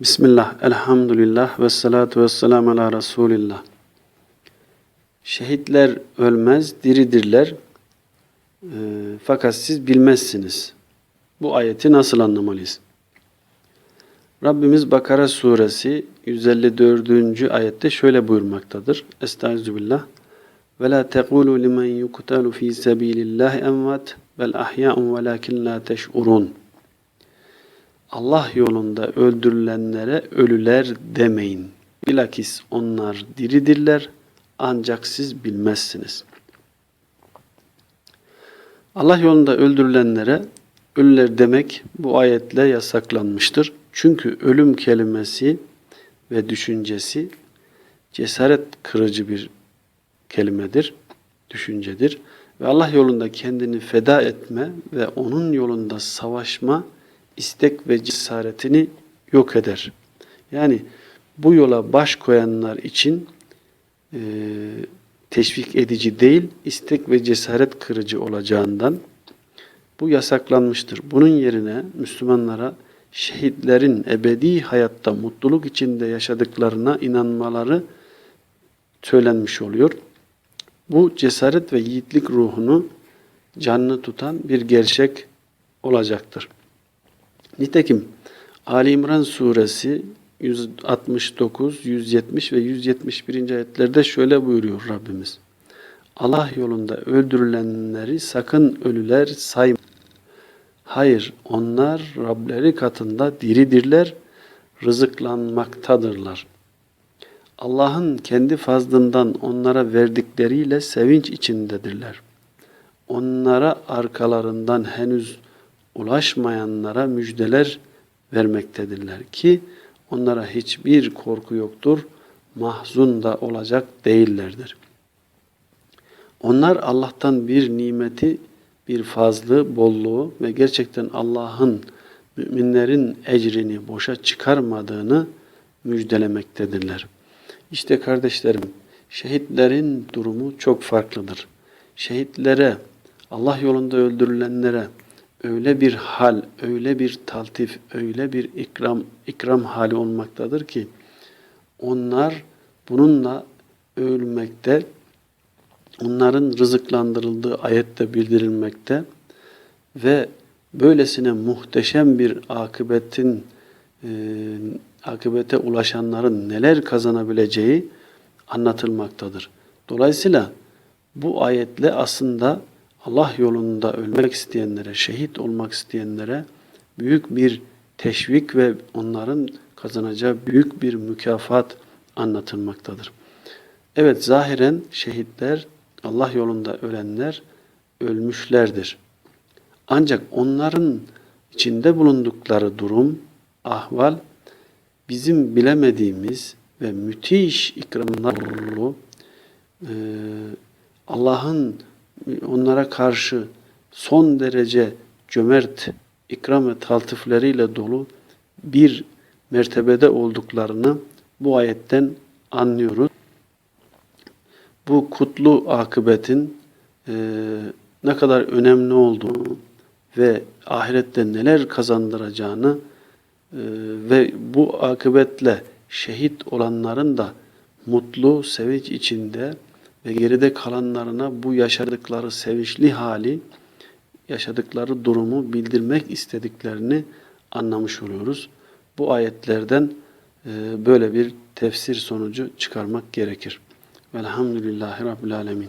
Bismillah, elhamdülillah ve salatu ve selamu ala Resulillah. Şehitler ölmez, diridirler. Ee, fakat siz bilmezsiniz. Bu ayeti nasıl anlamalıyız? Rabbimiz Bakara suresi 154. ayette şöyle buyurmaktadır. Estağfirullah. Ve la tekulu limen yuqtalu fi sabilillahi envat bel ahya'un velakin la teş'urun. Allah yolunda öldürülenlere ölüler demeyin. Bilakis onlar diridirler ancak siz bilmezsiniz. Allah yolunda öldürülenlere ölüler demek bu ayetle yasaklanmıştır. Çünkü ölüm kelimesi ve düşüncesi cesaret kırıcı bir kelimedir, düşüncedir. Ve Allah yolunda kendini feda etme ve onun yolunda savaşma istek ve cesaretini yok eder. Yani bu yola baş koyanlar için e, teşvik edici değil, istek ve cesaret kırıcı olacağından bu yasaklanmıştır. Bunun yerine Müslümanlara şehitlerin ebedi hayatta mutluluk içinde yaşadıklarına inanmaları söylenmiş oluyor. Bu cesaret ve yiğitlik ruhunu canlı tutan bir gerçek olacaktır. Nitekim Ali İmran suresi 169, 170 ve 171. ayetlerde şöyle buyuruyor Rabbimiz. Allah yolunda öldürülenleri sakın ölüler sayma. Hayır, onlar Rableri katında diridirler, rızıklanmaktadırlar. Allah'ın kendi fazlından onlara verdikleriyle sevinç içindedirler. Onlara arkalarından henüz ulaşmayanlara müjdeler vermektedirler ki onlara hiçbir korku yoktur, mahzun da olacak değillerdir. Onlar Allah'tan bir nimeti, bir fazlı, bolluğu ve gerçekten Allah'ın müminlerin ecrini boşa çıkarmadığını müjdelemektedirler. İşte kardeşlerim, şehitlerin durumu çok farklıdır. Şehitlere, Allah yolunda öldürülenlere, öyle bir hal, öyle bir taltif, öyle bir ikram ikram hali olmaktadır ki onlar bununla ölmekte, onların rızıklandırıldığı ayette bildirilmekte ve böylesine muhteşem bir akıbetin e, akıbete ulaşanların neler kazanabileceği anlatılmaktadır. Dolayısıyla bu ayetle aslında Allah yolunda ölmek isteyenlere, şehit olmak isteyenlere büyük bir teşvik ve onların kazanacağı büyük bir mükafat anlatılmaktadır. Evet zahiren şehitler, Allah yolunda ölenler ölmüşlerdir. Ancak onların içinde bulundukları durum, ahval bizim bilemediğimiz ve müthiş ikramlarla e, Allah'ın onlara karşı son derece cömert ikram ve taltifleriyle dolu bir mertebede olduklarını bu ayetten anlıyoruz. Bu kutlu akıbetin e, ne kadar önemli olduğunu ve ahirette neler kazandıracağını e, ve bu akıbetle şehit olanların da mutlu, sevinç içinde ve geride kalanlarına bu yaşadıkları sevinçli hali, yaşadıkları durumu bildirmek istediklerini anlamış oluyoruz. Bu ayetlerden e, böyle bir tefsir sonucu çıkarmak gerekir. Velhamdülillahi Rabbil Alemin.